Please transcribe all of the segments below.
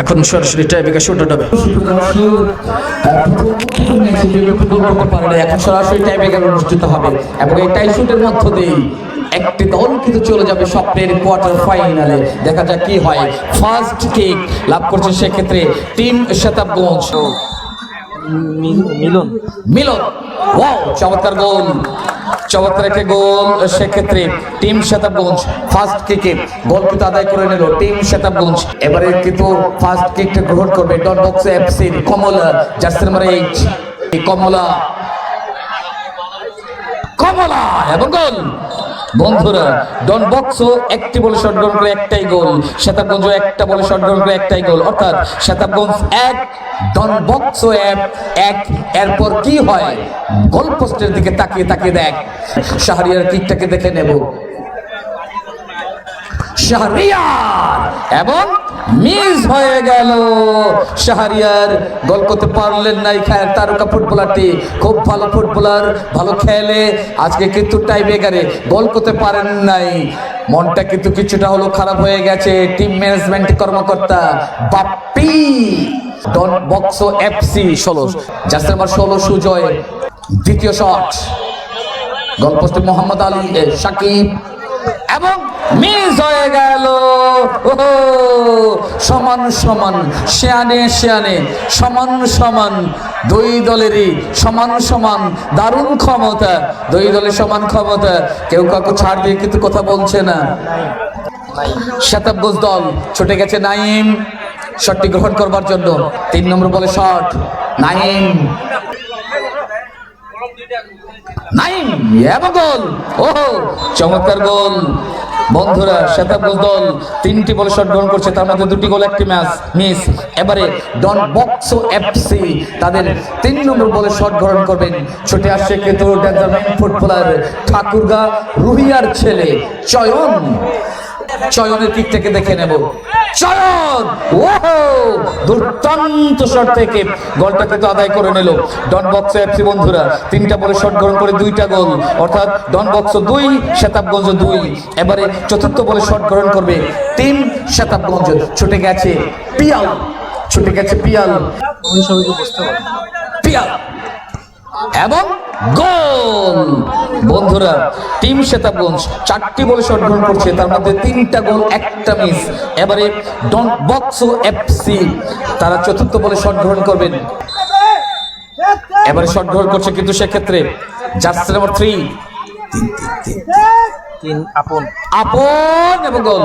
এখন সরাসরি tiebreaker shoot হবে এখন সরাসরি টাইব্রেকার অনুষ্ঠিত হবে। এবং এই টাই শুটের মধ্য দিয়েই একটি দল কিন্তু চলে যাবে স্বপ্নের কোয়ার্টার ফাইনালে দেখা যাক কি হয়। ফার্স্ট কিক লাভ করছে সেক্ষেত্রে টিম শতাবগঞ্জ মিলন। মিলন। চমৎকার গোল। চমৎকার একটা গোল সেক্ষেত্রে টিম শতাবগঞ্জ ফার্স্ট কিকে গোল কিন্তু আদায় করে নিল টিম শতাবগঞ্জ এবারে কিন্তু ফার্স্ট কিকটা গ্রহণ করবে ডট বক্স এফসির Kamala jersey number eight Kamala. Kamala, এবং গোল। বন্ধুরা ডন বক্সও একটি বলে শট গ্রহণ করে একটাই গোল শতাবগঞ্জ একটা বলে শট গ্রহণ করে একটাই গোল অর্থাৎ শতাবগঞ্জ এক ডন বক্সও এক এক। এরপর কি হয়? গোল পোস্টের দিকে তাকিয়ে তাকিয়ে দেখ। শাহরিয়ার কিকটাকে দেখে নেব। শাহরিয়ার! এবং মিস হয়ে গেল। শাহরিয়ার গোল করতে পারলেন না এখানে তারকা ফুটবলারটি। খুব ভালো ফুটবলার, ভালো খেলে। আজকে কিন্তু টাই বেগারে গোল করতে পারেন নাই। মনটা কিন্তু কিছুটা হলো খারাপ হয়ে গেছে। টিম ম্যানেজমেন্ট কর্মকর্তা বাপ্পি। ডন বক্সো এফসি ষোলো। জার্সি নাম্বার ষোলো, সুজয়। দ্বিতীয় শট গল্পস্তে মোহাম্মদ আলী সাকিব। এবং মিস হয়ে গেল সমান সমান, শেয়ানে শেয়ানে, সমান সমান, দুই দলেরই সমান সমান দারুণ ক্ষমতা, দুই দলের সমান ক্ষমতা। কেউ কাউকে ছাড় দিয়ে কিন্তু কথা বলছে না। শতাব্দী দল ছুটে গেছে নাইম শটটি গ্রহণ করবার জন্য। তিন নম্বর বলে শট নাইম চমৎকার গোল। বন্ধুরা তিনটি বলে শট গ্রহণ করছে, তার মধ্যে দুটি একটি ম্যাচ, মিস। এবারে ডন বক্সো তাদের তিন নম্বর বলে শট গ্রহণ ঠাকুরগা রুহিয়ার ছেলে, চয়ন। চয়নের দিক থেকে দেখে নেব। চয়ন! ওহো! দুর্দান্ত শট থেকে গোলটা কিন্তু আদায় করে নিল ডন বক্স এফসি বন্ধুরা। তিনটা বলে শট গ্রহণ করে দুইটা গোল। অর্থাৎ ডন বক্স দুই শতাবগঞ্জ দুই। এবারে চতুর্থ বলে শট গ্রহণ করবে তিন শতাবগঞ্জ ছুটে গেছে পিয়াল। ছুটে গেছে পিয়াল। পিয়াল। এবং গোল! বন্ধুরা টিম শ্বেতাবগঞ্জ চারটি বলে শট গ্রহণ করছে তার মধ্যে তিনটা গোল একটা মিস। এবারে ডন বক্স বক্সো এফসি তারা চতুর্থ বলে শট গ্রহণ করবেন। এবারে শট গ্রহণ করছে কিন্তু সেক্ষেত্রে জার্সি নাম্বার থ্রি। তিন আপন। আপন এবং গোল।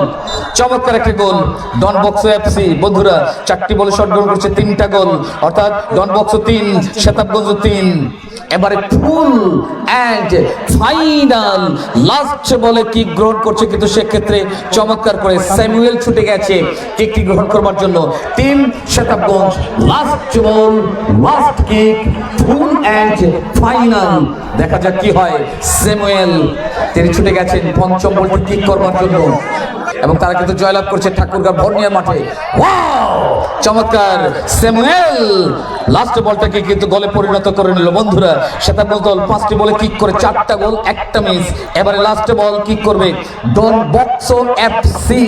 চমৎকার একটা গোল ডন বক্স এফসি। বন্ধুরা চারটি বলে শট গ্রহণ করছে তিনটা গোল। অর্থাৎ ডন বক্স তিন শতাবগঞ্জ তিন। এবারে ফুল অ্যান্ড ফাইনাল লাস্ট বলে কিক গ্রহণ করছে কিন্তু সেক্ষেত্রে চমৎকার করে স্যামুয়েল ছুটে গেছে কিকটি গ্রহণ করবার জন্য। তিন শতাবগঞ্জ last ball last kick full and final দেখা যাক কি হয়। স্যামুয়েল, তিনি ছুটে গেছেন পঞ্চম বলটি কিক করবার জন্য? এবং তারা কিন্তু জয়লাভ করছে ঠাকুরগাঁ বর্নিয়া মাঠে। চমৎকার স্যামুয়েল! লাস্ট বলটাকে কিন্তু গোলে পরিণত করে নিল বন্ধুরা। শতাব্দী দল পাঁচটি বলে কিক করে, চারটা গোল, একটা মিস এবারে লাস্ট বল কিক করবে ডন বক্সো এফসি।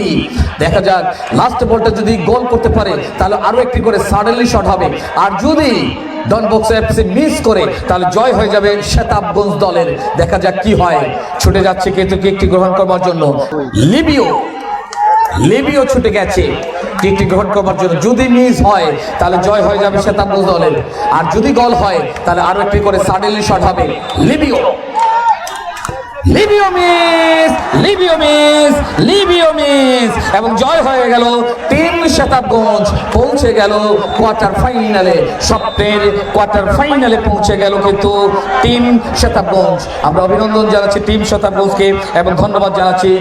দেখা যাক লাস্ট বলটা যদি গোল করতে পারে, তাহলে আরও একটি করে সাডেনলি শট হবে। আর যদি ডন বক্স এফসি মিস করে, তাহলে জয় হয়ে যাবে শতাবগঞ্জ দলের। দেখা যাক কি হয়। ছুটে যাচ্ছে কিন্তু কিকটি গ্রহণ করবার জন্য। লিবিও লিবিও ছুটে গেছে। কিকটি গ্রহণ করবার জন্য যদি মিস হয়, তাহলে জয় হয়ে যাবে শতাবগঞ্জ দলের। আর যদি গল হয়, তাহলে আরও একটি করে সাডেনলি শট হবে। লিবিও। লিবিও মিস লিবিও মিস লিবিও মিস। এবং জয় হয়ে গেল তিন শতাবগঞ্জ পৌঁছে গেল কোয়ার্টার ফাইনালে স্বপ্নের কোয়ার্টার ফাইনালে পৌঁছে গেল কিন্তু টিম শতাবগঞ্জ আমরা অভিনন্দন জানাচ্ছি টিম শতাবগঞ্জকে এবং ধন্যবাদ জানাচ্ছি